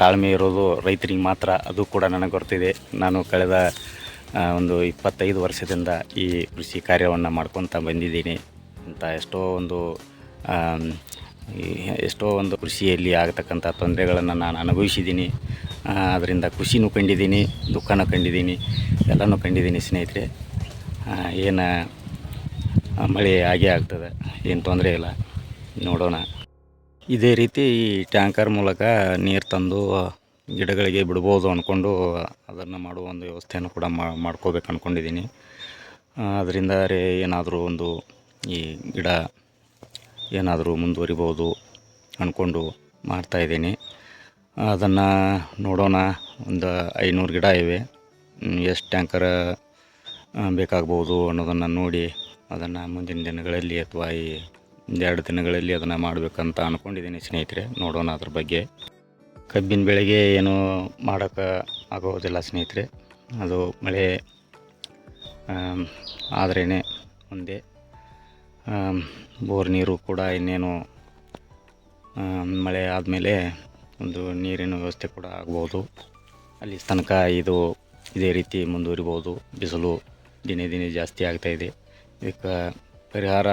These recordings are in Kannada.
ತಾಳ್ಮೆ ಇರೋದು ರೈತರಿಗೆ ಮಾತ್ರ, ಅದು ಕೂಡ ನನಗೆ ಗೊತ್ತಿದೆ ನಾನು ಕಳೆದ ಒಂದು ಇಪ್ಪತ್ತೈದು ವರ್ಷದಿಂದ ಈ ಕೃಷಿ ಕಾರ್ಯವನ್ನು ಮಾಡ್ಕೊತ ಬಂದಿದ್ದೀನಿ. ಅಂತ ಎಷ್ಟೋ ಒಂದು ಎಷ್ಟೋ ಒಂದು ಕೃಷಿಯಲ್ಲಿ ಆಗತಕ್ಕಂಥ ತೊಂದರೆಗಳನ್ನು ನಾನು ಅನುಭವಿಸಿದ್ದೀನಿ. ಅದರಿಂದ ಖುಷಿನೂ ಕಂಡಿದ್ದೀನಿ, ದುಃಖನೂ ಕಂಡಿದ್ದೀನಿ, ಎಲ್ಲನೂ ಕಂಡಿದ್ದೀನಿ ಸ್ನೇಹಿತರೆ. ಏನು ಮಳೆ ಆಗೇ ಆಗ್ತದೆ, ಏನು ತೊಂದರೆ ಇಲ್ಲ. ನೋಡೋಣ. ಇದೇ ರೀತಿ ಈ ಟ್ಯಾಂಕರ್ ಮೂಲಕ ನೀರು ತಂದು ಗಿಡಗಳಿಗೆ ಬಿಡ್ಬೋದು ಅಂದ್ಕೊಂಡು ಅದನ್ನು ಮಾಡುವ ಒಂದು ವ್ಯವಸ್ಥೆಯನ್ನು ಕೂಡ ಮಾಡ್ಕೋಬೇಕು ಅಂದ್ಕೊಂಡಿದ್ದೀನಿ ಅದರಿಂದ ಏನಾದರೂ ಒಂದು ಈ ಗಿಡ ಏನಾದರೂ ಮುಂದುವರಿಬೋದು ಅಂದ್ಕೊಂಡು ಮಾಡ್ತಾಯಿದ್ದೀನಿ ಅದನ್ನು ನೋಡೋಣ. ಒಂದು ಐನೂರು ಗಿಡ ಇವೆ. ಎಷ್ಟು ಟ್ಯಾಂಕರ್ ಬೇಕಾಗ್ಬೋದು ಅನ್ನೋದನ್ನು ನೋಡಿ ಅದನ್ನು ಮುಂದಿನ ದಿನಗಳಲ್ಲಿ ಅಥವಾ ಈ ಒಂದೆರಡು ದಿನಗಳಲ್ಲಿ ಅದನ್ನು ಮಾಡಬೇಕಂತ ಅಂದ್ಕೊಂಡಿದ್ದೀನಿ ಸ್ನೇಹಿತರೆ. ನೋಡೋಣ ಅದ್ರ ಬಗ್ಗೆ. ಕಬ್ಬಿನ ಬೆಳೆಗೆ ಏನು ಮಾಡೋಕ್ಕೆ ಆಗೋದಿಲ್ಲ ಸ್ನೇಹಿತರೆ. ಅದು ಮಳೆ ಆದ್ರೇ ಮುಂದೆ. ಬೋರ್ ನೀರು ಕೂಡ ಇನ್ನೇನು ಮಳೆ ಆದಮೇಲೆ ಒಂದು ನೀರಿನ ವ್ಯವಸ್ಥೆ ಕೂಡ ಆಗ್ಬೋದು. ಅಲ್ಲಿ ತನಕ ಇದು ಇದೇ ರೀತಿ ಮುಂದುವರಿಬೋದು. ಬಿಸಿಲು ದಿನೇ ದಿನೇ ಜಾಸ್ತಿ ಆಗ್ತಾಯಿದೆ ಇದಕ್ಕೆ ಪರಿಹಾರ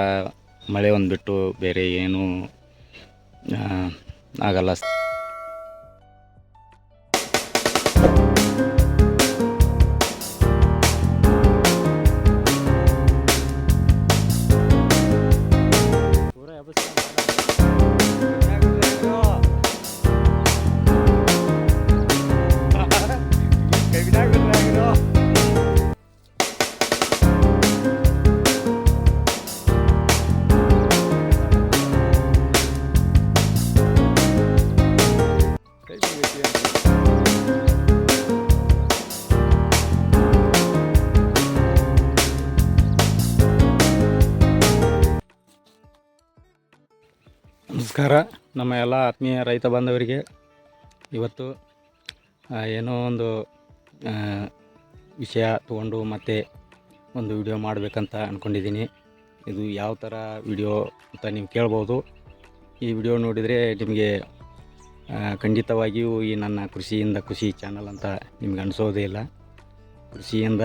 ಮಳೆ ಒಂದು ಬಿಟ್ಟು ಬೇರೆ ಏನೂ ಆಗಲ್ಲ. ನಮಸ್ಕಾರ. ನಮ್ಮ ಎಲ್ಲ ಆತ್ಮೀಯ ರೈತ ಬಾಂಧವರಿಗೆ ಇವತ್ತು ಏನೋ ಒಂದು ವಿಷಯ ತಗೊಂಡು ಮತ್ತೆ ಒಂದು ವಿಡಿಯೋ ಮಾಡಬೇಕಂತ ಅಂದ್ಕೊಂಡಿದ್ದೀನಿ ಇದು ಯಾವ ಥರ ವಿಡಿಯೋ ಅಂತ ನೀವು ಕೇಳ್ಬೋದು. ಈ ವಿಡಿಯೋ ನೋಡಿದರೆ ನಿಮಗೆ ಖಂಡಿತವಾಗಿಯೂ ಈ ನನ್ನ ಕೃಷಿಯಿಂದ ಖುಷಿ ಚಾನಲ್ ಅಂತ ನಿಮ್ಗೆ ಅನಿಸೋದೇ ಇಲ್ಲ. ಕೃಷಿಯಿಂದ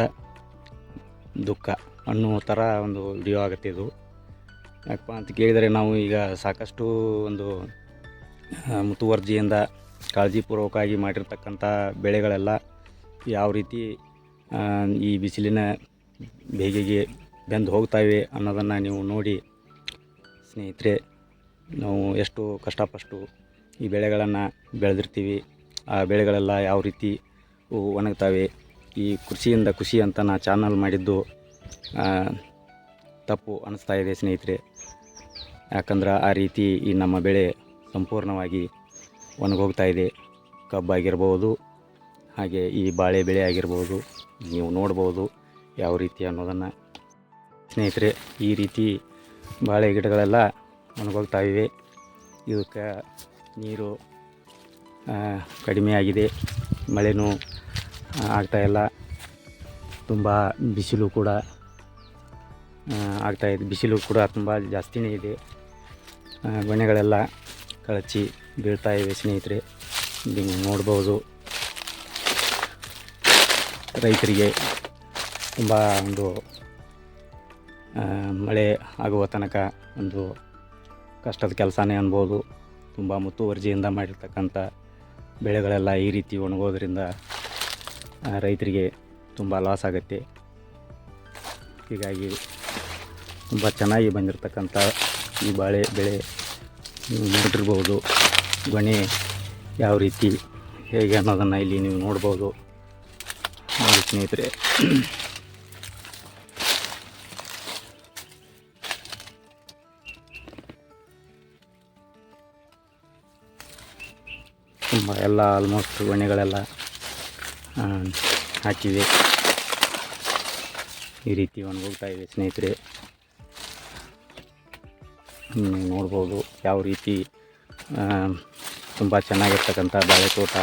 ದುಃಖ ಅನ್ನೋ ಥರ ಒಂದು ವಿಡಿಯೋ ಆಗುತ್ತೆ ಇದು. ಯಾಕಪ್ಪ ಅಂತ ಕೇಳಿದರೆ ನಾವು ಈಗ ಸಾಕಷ್ಟು ಒಂದು ಮುತುವರ್ಜಿಯಿಂದ ಕಾಳಜಿಪೂರ್ವಕವಾಗಿ ಮಾಡಿರ್ತಕ್ಕಂಥ ಬೆಳೆಗಳೆಲ್ಲ ಯಾವ ರೀತಿ ಈ ಬಿಸಿಲಿನ ಬೇಗೆಗೆ ಬೆಂದು ಹೋಗ್ತಾವೆ ಅನ್ನೋದನ್ನು ನೀವು ನೋಡಿ ಸ್ನೇಹಿತರೆ, ನಾವು ಎಷ್ಟು ಕಷ್ಟಪಟ್ಟು ಈ ಬೆಳೆಗಳನ್ನು ಬೆಳೆದಿರ್ತೀವಿ, ಆ ಬೆಳೆಗಳೆಲ್ಲ ಯಾವ ರೀತಿ ಒಣಗ್ತಾವೆ, ಈ ಕೃಷಿಯಿಂದ ಖುಷಿ ಅಂತ ನಾ ಚಾನಲ್ ಮಾಡಿದ್ದು ತಪ್ಪು ಅನ್ನಿಸ್ತಾ ಇದೆ ಸ್ನೇಹಿತರೆ. ಯಾಕಂದ್ರೆ ಆ ರೀತಿ ಈ ನಮ್ಮ ಬೆಳೆ ಸಂಪೂರ್ಣವಾಗಿ ಒಣಗೋಗ್ತಾ ಇದೆ. ಕಬ್ಬಾಗಿರ್ಬೋದು, ಹಾಗೆ ಈ ಬಾಳೆ ಬೆಳೆ ಆಗಿರ್ಬೋದು, ನೀವು ನೋಡ್ಬೋದು ಯಾವ ರೀತಿ ಅನ್ನೋದನ್ನು. ಸ್ನೇಹಿತರೆ, ಈ ರೀತಿ ಬಾಳೆ ಗಿಡಗಳೆಲ್ಲ ಒಣಗೋಗ್ತಾ ಇವೆ. ಇದಕ್ಕೆ ನೀರು ಕಡಿಮೆಯಾಗಿದೆ ಮಳೆನೂ ಆಗ್ತಾಯಿಲ್ಲ ತುಂಬ ಬಿಸಿಲು ಕೂಡ ಆಗ್ತಾಯಿದೆ ಬಿಸಿಲು ಕೂಡ ತುಂಬ ಜಾಸ್ತಿನೇ ಇದೆ. ಗೊನೆಗಳೆಲ್ಲ ಕಳಚಿ ಬೀಳ್ತಾ ಇವೆ ಸ್ನೇಹಿತರೆ. ನೀವು ನೋಡ್ಬೋದು. ರೈತರಿಗೆ ತುಂಬ ಒಂದು ಮಳೆ ಆಗುವ ತನಕ ಒಂದು ಕಷ್ಟದ ಕೆಲಸನೇ ಅನ್ಬೋದು. ತುಂಬ ಮುತುವರ್ಜಿಯಿಂದ ಮಾಡಿರ್ತಕ್ಕಂಥ ಬೆಳೆಗಳೆಲ್ಲ ಈ ರೀತಿ ಒಣಗೋದ್ರಿಂದ ರೈತರಿಗೆ ತುಂಬ ಲಾಸ್ ಆಗುತ್ತೆ. ಹೀಗಾಗಿ ತುಂಬ ಚೆನ್ನಾಗಿ ಬಂದಿರತಕ್ಕಂಥ ಈ ಬಾಳೆ ಬೆಳೆ ನೀವು ನೋಡಿರ್ಬೋದು, ಗೊನೆ ಯಾವ ರೀತಿ ಹೇಗೆ ಅನ್ನೋದನ್ನು ಇಲ್ಲಿ ನೀವು ನೋಡ್ಬೋದು. ನೋಡಿ ಸ್ನೇಹಿತರೆ. ತುಂಬ ಎಲ್ಲ ಆಲ್ಮೋಸ್ಟ್ ಗೊನೆಗಳೆಲ್ಲ ಹಾಕಿವೆ ಈ ರೀತಿ ಒಣಗೋಗ್ತಾ ಇವೆ ಸ್ನೇಹಿತರೆ. ನೋಡ್ಬೋದು ಯಾವ ರೀತಿ ತುಂಬ ಚೆನ್ನಾಗಿರ್ತಕ್ಕಂಥ ಬಾಳೆ ತೋಟ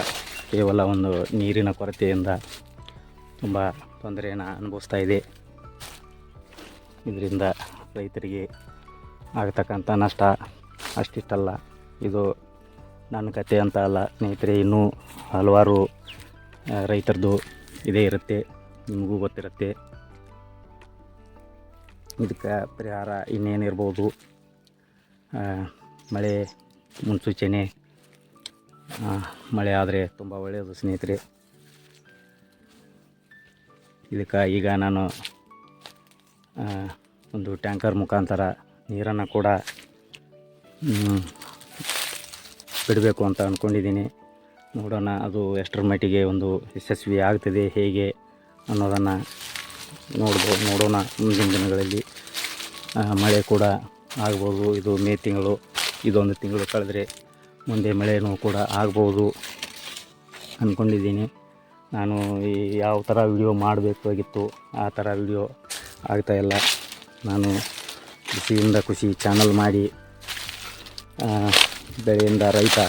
ಕೇವಲ ಒಂದು ನೀರಿನ ಕೊರತೆಯಿಂದ ತುಂಬ ತೊಂದರೆಯನ್ನು ಅನುಭವಿಸ್ತಾ ಇದೆ. ಇದರಿಂದ ರೈತರಿಗೆ ಆಗತಕ್ಕಂಥ ನಷ್ಟ ಅಷ್ಟಿಷ್ಟಲ್ಲ. ಇದು ನನ್ನ ಕತೆ ಅಂತ ಅಲ್ಲ, ಸ್ನೇಹಿತರೆ, ಇನ್ನೂ ಹಲವಾರು ರೈತರದ್ದು ಇದೇ ಇರುತ್ತೆ, ನಿಮಗೂ ಗೊತ್ತಿರುತ್ತೆ. ಇದಕ್ಕೆ ಪರಿಹಾರ ಇನ್ನೇನಿರ್ಬೋದು. ಮಳೆ ಮುನ್ಸೂಚನೆ. ಮಳೆ ಆದರೆ ತುಂಬ ಒಳ್ಳೆಯದು ಸ್ನೇಹಿತರೆ. ಇದಕ್ಕೆ ಈಗ ನಾನು ಒಂದು ಟ್ಯಾಂಕರ್ ಮುಖಾಂತರ ನೀರನ್ನು ಕೂಡ ಬಿಡಬೇಕು ಅಂತ ಅಂದ್ಕೊಂಡಿದ್ದೀನಿ ನೋಡೋಣ ಅದು ಎಷ್ಟರ ಮಟ್ಟಿಗೆ ಒಂದು ಯಶಸ್ವಿ ಆಗ್ತದೆ, ಹೇಗೆ ಅನ್ನೋದನ್ನು ನೋಡ್ಬೋದು ನೋಡೋಣ ಮುಂದಿನ ದಿನಗಳಲ್ಲಿ. ಮಳೆ ಕೂಡ ಆಗ್ಬೋದು. ಇದು ಮೇ ತಿಂಗಳು, ಇದೊಂದು ತಿಂಗಳು ಕಳೆದ್ರೆ ಮುಂದೆ ಮಳೆನೂ ಕೂಡ ಆಗ್ಬೋದು ಅಂದ್ಕೊಂಡಿದ್ದೀನಿ ನಾನು ಈ ಯಾವ ಥರ ವಿಡಿಯೋ ಮಾಡಬೇಕಾಗಿತ್ತು ಆ ಥರ ವಿಡಿಯೋ ಆಗ್ತಾಯಿಲ್ಲ ನಾನು ಕೃಷಿಯಿಂದ ಖುಷಿ ಚಾನಲ್ ಮಾಡಿ ಬೆಳೆಯಿಂದ ರೈತ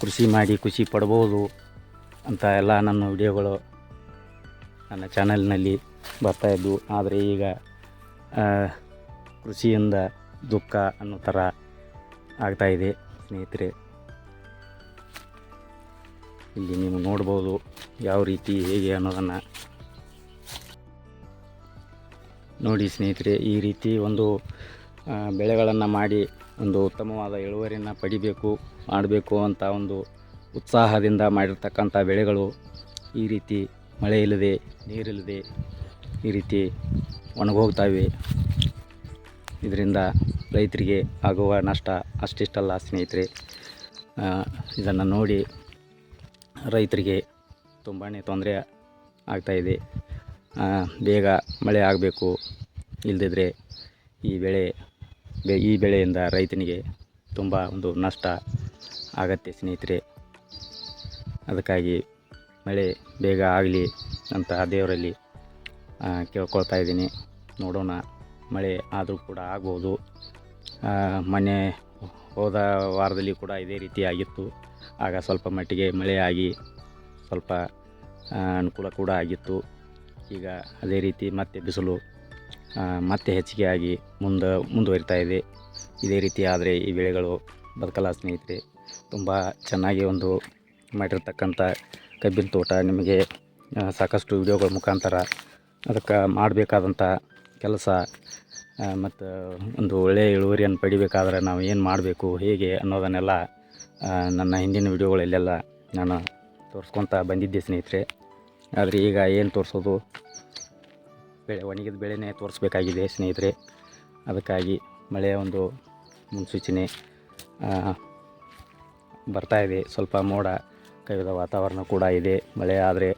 ಕೃಷಿ ಮಾಡಿ ಖುಷಿ ಪಡ್ಬೋದು ಅಂತ ಎಲ್ಲ ನನ್ನ ವಿಡಿಯೋಗಳು ನನ್ನ ಚಾನಲ್ನಲ್ಲಿ ಬರ್ತಾಯಿದ್ವು ಆದರೆ ಈಗ ಕೃಷಿಯಿಂದ ದುಃಖ ಅನ್ನೋ ಥರ ಆಗ್ತಾಯಿದೆ ಸ್ನೇಹಿತರೆ. ಇಲ್ಲಿ ನೀವು ನೋಡ್ಬೋದು ಯಾವ ರೀತಿ, ಹೇಗೆ ಅನ್ನೋದನ್ನು. ನೋಡಿ ಸ್ನೇಹಿತರೆ, ಈ ರೀತಿ ಒಂದು ಬೆಳೆಗಳನ್ನು ಮಾಡಿ ಒಂದು ಉತ್ತಮವಾದ ಇಳುವರಿಯನ್ನು ಪಡಿಬೇಕು, ಮಾಡಬೇಕು ಅಂತ ಒಂದು ಉತ್ಸಾಹದಿಂದ ಮಾಡಿರ್ತಕ್ಕಂಥ ಬೆಳೆಗಳು ಈ ರೀತಿ ಮಳೆ ಇಲ್ಲದೆ, ನೀರಿಲ್ಲದೆ ಈ ರೀತಿ ಒಣಗೋಗ್ತಾವೆ ಇದರಿಂದ ರೈತರಿಗೆ ಆಗುವ ನಷ್ಟ ಅಷ್ಟಿಷ್ಟಲ್ಲ ಸ್ನೇಹಿತರೆ. ಇದನ್ನು ನೋಡಿ ರೈತರಿಗೆ ತುಂಬಾ ತೊಂದರೆ ಆಗ್ತಾಯಿದೆ ಬೇಗ ಮಳೆ ಆಗಬೇಕು. ಇಲ್ಲದಿದ್ದರೆ ಈ ಬೆಳೆ ಈ ಬೆಳೆಯಿಂದ ರೈತನಿಗೆ ತುಂಬ ಒಂದು ನಷ್ಟ ಆಗತ್ತೆ ಸ್ನೇಹಿತರೆ. ಅದಕ್ಕಾಗಿ ಮಳೆ ಬೇಗ ಆಗಲಿ ಅಂತ ದೇವರಲ್ಲಿ ಕೇಳ್ಕೊಳ್ತಾ ಇದ್ದೀನಿ. ನೋಡೋಣ. ಮಳೆ ಆದರೂ ಕೂಡ ಆಗ್ಬೋದು. ಮೊನ್ನೆ ಹೋದ ವಾರದಲ್ಲಿ ಕೂಡ ಇದೇ ರೀತಿ ಆಗಿತ್ತು. ಆಗ ಸ್ವಲ್ಪ ಮಟ್ಟಿಗೆ ಮಳೆ ಆಗಿ ಸ್ವಲ್ಪ ಅನುಕೂಲ ಕೂಡ ಆಗಿತ್ತು. ಈಗ ಅದೇ ರೀತಿ ಮತ್ತೆ ಬಿಸಿಲು ಮತ್ತೆ ಹೆಚ್ಚಿಗೆ ಆಗಿ ಮುಂದೆ, ಮುಂದುವರಿತಾ ಇದೆ. ಇದೇ ರೀತಿ ಆದರೆ ಈ ಬೆಳೆಗಳು ಬದುಕಲ್ಲ ಸ್ನೇಹಿತರೆ. ತುಂಬ ಚೆನ್ನಾಗಿ ಒಂದು ಮಾಡಿರ್ತಕ್ಕಂಥ ಕಬ್ಬಿನ ತೋಟ ನಿಮಗೆ ಸಾಕಷ್ಟು ವಿಡಿಯೋಗಳ ಮುಖಾಂತರ ಅದಕ್ಕೆ ಮಾಡಬೇಕಾದಂಥ ಕೆಲಸ ಮತ್ತು ಒಂದು ಒಳ್ಳೆಯ ಇಳುವರಿಯನ್ನು ಪಡಿಬೇಕಾದ್ರೆ ನಾವು ಏನು ಮಾಡಬೇಕು, ಹೇಗೆ ಅನ್ನೋದನ್ನೆಲ್ಲ ನನ್ನ ಹಿಂದಿನ ವಿಡಿಯೋಗಳಲ್ಲೆಲ್ಲ ನಾನು ತೋರಿಸ್ಕೊತ ಬಂದಿದ್ದೆ ಸ್ನೇಹಿತರೆ. ಆದರೆ ಈಗ ಏನು ತೋರಿಸೋದು? ಬೆಳೆ, ಒಣಗಿದ ಬೆಳೆನೇ ತೋರಿಸ್ಬೇಕಾಗಿದೆ ಸ್ನೇಹಿತರೆ. ಅದಕ್ಕಾಗಿ ಮಳೆಯ ಒಂದು ಮುನ್ಸೂಚನೆ ಬರ್ತಾಯಿದೆ ಸ್ವಲ್ಪ ಮೋಡ ಕವಿದ ವಾತಾವರಣ ಕೂಡ ಇದೆ. ಮಳೆ ಆದರೆ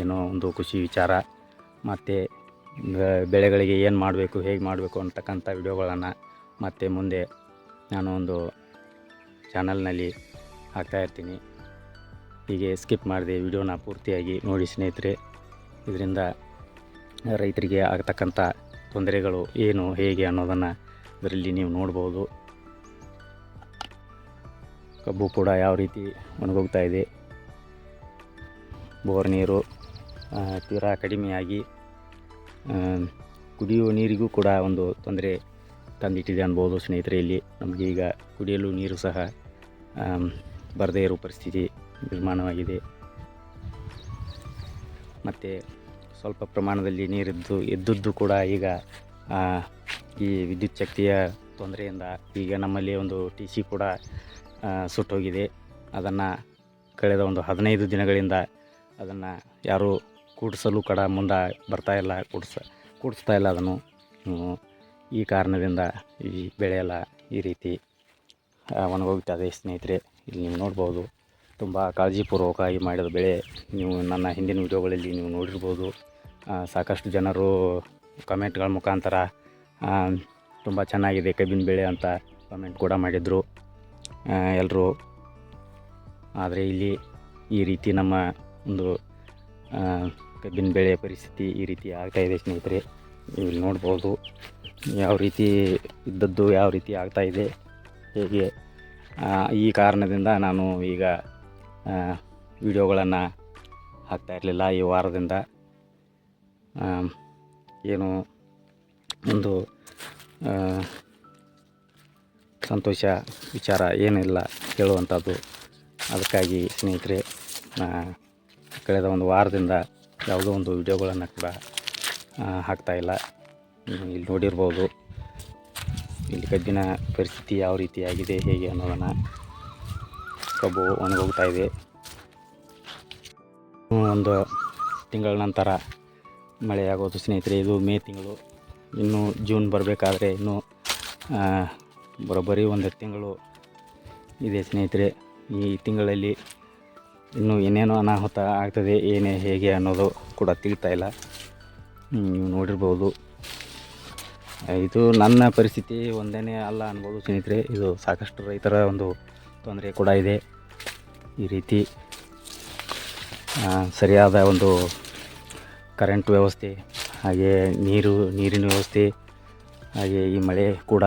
ಏನೋ ಒಂದು ಖುಷಿ ವಿಚಾರ. ಮತ್ತು ಬೆಳೆಗಳಿಗೆ ಏನು ಮಾಡಬೇಕು, ಹೇಗೆ ಮಾಡಬೇಕು ಅಂತಕ್ಕಂಥ ವಿಡಿಯೋಗಳನ್ನು ಮತ್ತೆ ಮುಂದೆ ನಾನು ಒಂದು ಚಾನಲ್ನಲ್ಲಿ ಹಾಕ್ತಾಯಿರ್ತೀನಿ ಹೀಗೆ ಸ್ಕಿಪ್ ಮಾಡಿದೆ ವಿಡಿಯೋನ ಪೂರ್ತಿಯಾಗಿ ನೋಡಿ ಸ್ನೇಹಿತರೆ. ಇದರಿಂದ ರೈತರಿಗೆ ಆಗತಕ್ಕಂಥ ತೊಂದರೆಗಳು ಏನು, ಹೇಗೆ ಅನ್ನೋದನ್ನು ಇದರಲ್ಲಿ ನೀವು ನೋಡ್ಬೋದು. ಕಬ್ಬು ಕೂಡ ಯಾವ ರೀತಿ ಒಣಗೋಗ್ತಾ ಇದೆ. ಬೋರ್ ನೀರು ತೀರಾ ಕಡಿಮೆಯಾಗಿ ಕುಡಿಯುವ ನೀರಿಗೂ ಕೂಡ ಒಂದು ತೊಂದರೆ ತಂದಿಟ್ಟಿದೆ ಅನ್ಬೋದು ಸ್ನೇಹಿತರೆ. ಇಲ್ಲಿ ನಮಗೆ ಈಗ ಕುಡಿಯಲು ನೀರು ಸಹ ಬರದೇ ಇರೋ ಪರಿಸ್ಥಿತಿ ನಿರ್ಮಾಣವಾಗಿದೆ. ಮತ್ತು ಸ್ವಲ್ಪ ಪ್ರಮಾಣದಲ್ಲಿ ನೀರಿದ್ದು ಇದ್ದದ್ದು ಕೂಡ ಈಗ ಈ ವಿದ್ಯುತ್ ಶಕ್ತಿಯ ತೊಂದರೆಯಿಂದ ಈಗ ನಮ್ಮಲ್ಲಿ ಒಂದು ಟಿ ಸಿ ಕೂಡ ಸುಟ್ಟೋಗಿದೆ. ಅದನ್ನು ಕಳೆದ ಒಂದು ಹದಿನೈದು ದಿನಗಳಿಂದ ಅದನ್ನು ಯಾರೂ ಕೂಡಿಸಲು ಕಡ ಮುಂದೆ ಬರ್ತಾ ಇಲ್ಲ, ಕೂಡಿಸ, ಕೂಡಿಸ್ತಾ ಇಲ್ಲ ಅದನ್ನು. ಈ ಕಾರಣದಿಂದ ಈ ಬೆಳೆ ಎಲ್ಲ ಈ ರೀತಿ ಒಣಗೋಗ್ತದೆ ಸ್ನೇಹಿತರೆ. ಇಲ್ಲಿ ನೀವು ನೋಡ್ಬೋದು, ತುಂಬ ಕಾಳಜಿಪೂರ್ವಕವಾಗಿ ಮಾಡಿದ ಬೆಳೆ ನೀವು ನನ್ನ ಹಿಂದಿನ ವಿಡಿಯೋಗಳಲ್ಲಿ ನೀವು ನೋಡಿರ್ಬೋದು. ಸಾಕಷ್ಟು ಜನರು ಕಮೆಂಟ್ಗಳ ಮುಖಾಂತರ ತುಂಬ ಚೆನ್ನಾಗಿದೆ ಕಬ್ಬಿನ ಬೆಳೆ ಅಂತ ಕಮೆಂಟ್ ಕೂಡ ಮಾಡಿದರು. ಎಲ್ಲರೂ ಆದರೆ ಇಲ್ಲಿ ಈ ರೀತಿ ನಮ್ಮ ಒಂದು ಕಬ್ಬಿನ ಬೆಳೆಯ ಪರಿಸ್ಥಿತಿ ಈ ರೀತಿ ಆಗ್ತಾ ಇದೆ ಸ್ನೇಹಿತರೆ. ನೀವು ನೋಡ್ಬೋದು ಯಾವ ರೀತಿ ಇದ್ದದ್ದು ಯಾವ ರೀತಿ ಆಗ್ತಾ ಇದೆ, ಹೇಗೆ. ಈ ಕಾರಣದಿಂದ ನಾನು ಈಗ ವಿಡಿಯೋಗಳನ್ನು ಹಾಕ್ತಾ ಇರಲಿಲ್ಲ ಈ ವಾರದಿಂದ. ಏನು ಒಂದು ಸಂತೋಷ, ವಿಚಾರ ಏನಿಲ್ಲ ಹೇಳುವಂಥದ್ದು. ಅದಕ್ಕಾಗಿ ಸ್ನೇಹಿತರೆ ಕಳೆದ ಒಂದು ವಾರದಿಂದ ಯಾವುದೋ ಒಂದು ವಿಡಿಯೋಗಳನ್ನು ಕೂಡ ಹಾಕ್ತಾಯಿಲ್ಲ ಇಲ್ಲಿ. ನೋಡಿರ್ಬೋದು. ಇಲ್ಲಿ ಕಬ್ಬಿನ ಪರಿಸ್ಥಿತಿ ಯಾವ ರೀತಿಯಾಗಿದೆ ಹೇಗೆ ಅನ್ನೋದನ್ನು ಕಬ್ಬು ಒಣಗೋಗ್ತಾ ಇದೆ. ಒಂದು ತಿಂಗಳ ನಂತರ ಮಳೆಯಾಗೋದು ಸ್ನೇಹಿತರೆ, ಇದು ಮೇ ತಿಂಗಳು. ಇನ್ನು ಜೂನ್ ಬರಬೇಕಾದ್ರೆ ಇನ್ನೂ ಬರೋಬ್ಬರಿ ಒಂದು ತಿಂಗಳು ಇದೆ ಸ್ನೇಹಿತರೆ. ಈ ತಿಂಗಳಲ್ಲಿ ಇನ್ನೂ ಏನೇನೋ ಅನಾಹುತ ಆಗ್ತದೆ, ಏನೇ ಹೇಗೆ ಅನ್ನೋದು ಕೂಡ ತಿಳಿತಾ ಇಲ್ಲ. ನೀವು ನೋಡಿರ್ಬೋದು. ಇದು ನನ್ನ ಪರಿಸ್ಥಿತಿ ಒಂದೇ ಅಲ್ಲ ಅನ್ಬೋದು ಸ್ನೇಹಿತರೆ. ಇದು ಸಾಕಷ್ಟು ರೈತರ ಒಂದು ತೊಂದರೆ ಕೂಡ ಇದೆ. ಈ ರೀತಿ ಸರಿಯಾದ ಒಂದು ಕರೆಂಟ್ ವ್ಯವಸ್ಥೆ, ಹಾಗೆ ನೀರು, ನೀರಿನ ವ್ಯವಸ್ಥೆ, ಹಾಗೆ ಈ ಮಳೆ ಕೂಡ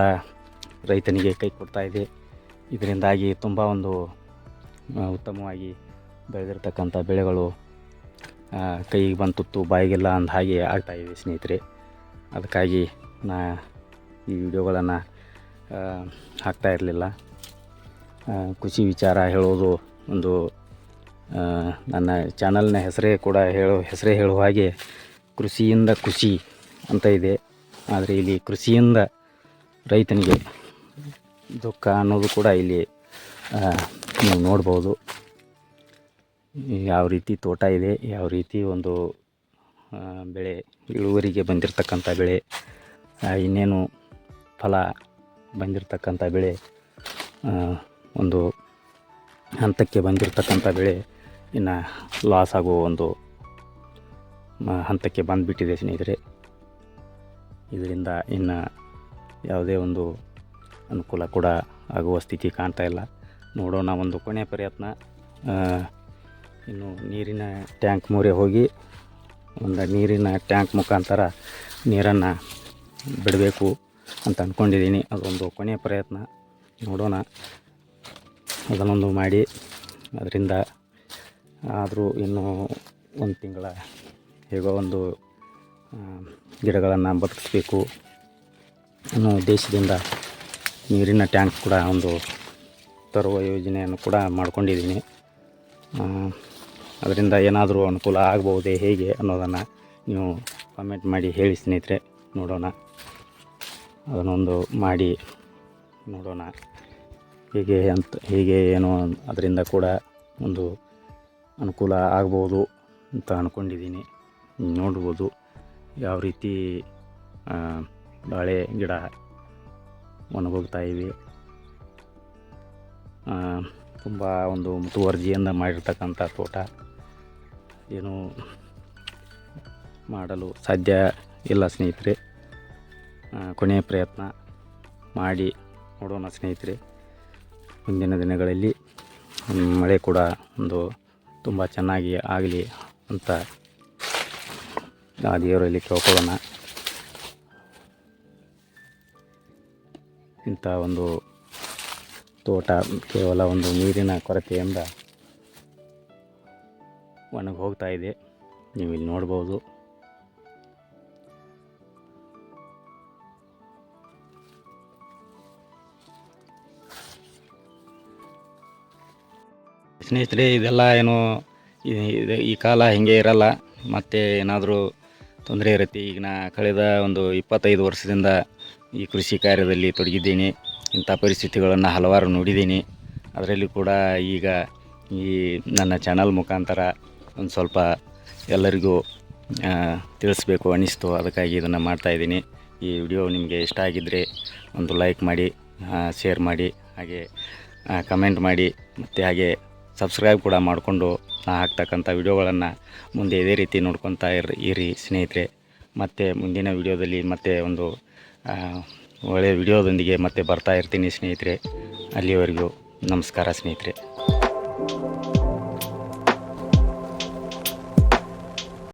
ರೈತನಿಗೆ ಕೈ ಕೊಡ್ತಾ ಇದೆ. ಇದರಿಂದಾಗಿ ತುಂಬ ಒಂದು ಉತ್ತಮವಾಗಿ ಬೆಳೆದಿರ್ತಕ್ಕಂಥ ಬೆಳೆಗಳು ಕೈಗೆ ಬಂದು ತುತ್ತು, ಬಾಯಿಗೆಲ್ಲ ಅಂದ ಹಾಗೆ ಆಗ್ತಾಯಿವೆ ಸ್ನೇಹಿತರೆ. ಅದಕ್ಕಾಗಿ ನಾ ಈ ವಿಡಿಯೋಗಳನ್ನು ಹಾಕ್ತಾ ಇರಲಿಲ್ಲ. ಕೃಷಿ ವಿಚಾರ ಹೇಳೋದು ಒಂದು ನನ್ನ ಚಾನಲ್ನ ಹೆಸರೇ ಕೂಡ ಹೇಳೋ, ಹೆಸರೇ ಹೇಳುವ ಹಾಗೆ ಕೃಷಿಯಿಂದ ಖುಷಿ ಅಂತ ಇದೆ. ಆದರೆ ಇಲ್ಲಿ ಕೃಷಿಯಿಂದ ರೈತನಿಗೆ ದುಃಖ ಅನ್ನೋದು ಕೂಡ ಇಲ್ಲಿ ನೀವು ನೋಡ್ಬೋದು. ಯಾವ ರೀತಿ ತೋಟ ಇದೆ, ಯಾವ ರೀತಿ ಒಂದು ಬೆಳೆ, ಇಳುವರಿಗೆ ಬಂದಿರತಕ್ಕಂಥ ಬೆಳೆ ಇನ್ನೇನು ಫಲ ಬಂದಿರತಕ್ಕಂಥ ಬೆಳೆ ಒಂದು ಹಂತಕ್ಕೆ ಬಂದಿರತಕ್ಕಂಥ ಬೆಳೆ ಇನ್ನು ಲಾಸ್ ಆಗುವ ಒಂದು ಹಂತಕ್ಕೆ ಬಂದುಬಿಟ್ಟಿದೆ ಸ್ನೇಹಿತರೆ. ಇದರಿಂದ ಇನ್ನು ಯಾವುದೇ ಒಂದು ಅನುಕೂಲ ಕೂಡ ಆಗುವ ಸ್ಥಿತಿ ಕಾಣ್ತಾ ಇಲ್ಲ. ನೋಡೋಣ ಒಂದು ಕೊನೆಯ ಪ್ರಯತ್ನ. ಇನ್ನು ನೀರಿನ ಟ್ಯಾಂಕ್ ಮೂರೆ ಹೋಗಿ ಒಂದು ನೀರಿನ ಟ್ಯಾಂಕ್ ಮುಖಾಂತರ ನೀರನ್ನು ಬಿಡಬೇಕು ಅಂತ ಅಂದ್ಕೊಂಡಿದ್ದೀನಿ ಅದೊಂದು ಕೊನೆಯ ಪ್ರಯತ್ನ. ನೋಡೋಣ. ಅದನ್ನೊಂದು ಮಾಡಿ ಅದರಿಂದ ಆದರೂ ಇನ್ನೂ ಒಂದು ತಿಂಗಳ ಹೇಗೋ ಒಂದು ಗಿಡಗಳನ್ನು ಬದುಕಿಸ್ಬೇಕು. ಇನ್ನು ದೇಶದಿಂದ ನೀರಿನ ಟ್ಯಾಂಕ್ ಕೂಡ ಒಂದು ತರುವ ಯೋಜನೆಯನ್ನು ಕೂಡ ಮಾಡ್ಕೊಂಡಿದ್ದೀನಿ. ಅದರಿಂದ ಏನಾದರೂ ಅನುಕೂಲ ಆಗ್ಬೋದೇ ಹೇಗೆ ಅನ್ನೋದನ್ನು ನೀವು ಕಾಮೆಂಟ್ ಮಾಡಿ ಹೇಳಿ ಸ್ನೇಹಿತರೆ, ನೋಡೋಣ. ಅದನ್ನೊಂದು ಮಾಡಿ ನೋಡೋಣ. ಹೇಗೆ ಅಂತ, ಹೇಗೆ ಏನು ಅದರಿಂದ ಕೂಡ ಒಂದು ಅನುಕೂಲ ಆಗ್ಬೋದು ಅಂತ ಅಂದ್ಕೊಂಡಿದ್ದೀನಿ ನೋಡ್ಬೋದು ಯಾವ ರೀತಿ ಬಾಳೆ ಗಿಡ ಒಣಗೋಗ್ತಾ ಇವೆ. ತುಂಬ ಒಂದು ಮುತುವರ್ಜಿಯಿಂದ ಮಾಡಿರ್ತಕ್ಕಂಥ ತೋಟ. ಏನು ಮಾಡಲು ಸಾಧ್ಯ ಇಲ್ಲ ಸ್ನೇಹಿತರೆ. ಕೊನೆಯ ಪ್ರಯತ್ನ ಮಾಡಿ ನೋಡೋಣ ಸ್ನೇಹಿತರೆ. ಮುಂದಿನ ದಿನಗಳಲ್ಲಿ ಮಳೆ ಕೂಡ ಒಂದು ತುಂಬ ಚೆನ್ನಾಗಿ ಆಗಲಿ ಅಂತ ಆ ದೇವರಲ್ಲಿ ಕೇಳ್ಕೊಳ್ಳೋಣ. ಇಂಥ ಒಂದು ತೋಟ ಕೇವಲ ಒಂದು ನೀರಿನ ಕೊರತೆಯಿಂದ ಒಣಗಿ ಹೋಗ್ತಾ ಇದೆ. ನೀವು ಇಲ್ಲಿ ನೋಡ್ಬೋದು. ಸ್ನೇಹಿತರೆ, ಇದೆಲ್ಲ ಏನು ಈ- ಕಾಲ ಹಿಂಗೆ ಇರಲ್ಲ. ಮತ್ತೆ ಏನಾದರೂ ತೊಂದರೆ ಇರುತ್ತೆ. ಈಗ ನಾ ಕಳೆದ ಒಂದು ಇಪ್ಪತ್ತೈದು ವರ್ಷದಿಂದ ಈ ಕೃಷಿ ಕಾರ್ಯದಲ್ಲಿ ತೊಡಗಿದ್ದೀನಿ. ಇಂಥ ಪರಿಸ್ಥಿತಿಗಳನ್ನು ಹಲವಾರು ನೋಡಿದ್ದೀನಿ. ಅದರಲ್ಲಿ ಕೂಡ ಈಗ ಈ ನನ್ನ ಚಾನಲ್ ಮುಖಾಂತರ ಒಂದು ಸ್ವಲ್ಪ ಎಲ್ಲರಿಗೂ ತಿಳಿಸ್ಬೇಕು ಅನ್ನಿಸ್ತು. ಅದಕ್ಕಾಗಿ ಇದನ್ನು ಮಾಡ್ತಾಯಿದ್ದೀನಿ ಈ ವಿಡಿಯೋ ನಿಮಗೆ ಇಷ್ಟ ಆಗಿದ್ದರೆ ಒಂದು ಲೈಕ್ ಮಾಡಿ ಶೇರ್ ಮಾಡಿ, ಹಾಗೆ ಕಮೆಂಟ್ ಮಾಡಿ, ಮತ್ತು ಹಾಗೆ ಸಬ್ಸ್ಕ್ರೈಬ್ ಕೂಡ ಮಾಡಿಕೊಂಡು ನಾ ಹಾಕ್ತಕ್ಕಂಥ ವಿಡಿಯೋಗಳನ್ನು ಮುಂದೆ ಇದೇ ರೀತಿ ನೋಡ್ಕೊತಾ ಇರ್ ಸ್ನೇಹಿತರೆ. ಮತ್ತು ಮುಂದಿನ ವಿಡಿಯೋದಲ್ಲಿ ಮತ್ತೆ ಒಂದು ಒಳ್ಳೆಯ ವಿಡಿಯೋದೊಂದಿಗೆ ಮತ್ತೆ ಬರ್ತಾ ಇರ್ತೀನಿ ಸ್ನೇಹಿತರೆ. ಅಲ್ಲಿವರೆಗೂ ನಮಸ್ಕಾರ ಸ್ನೇಹಿತರೆ.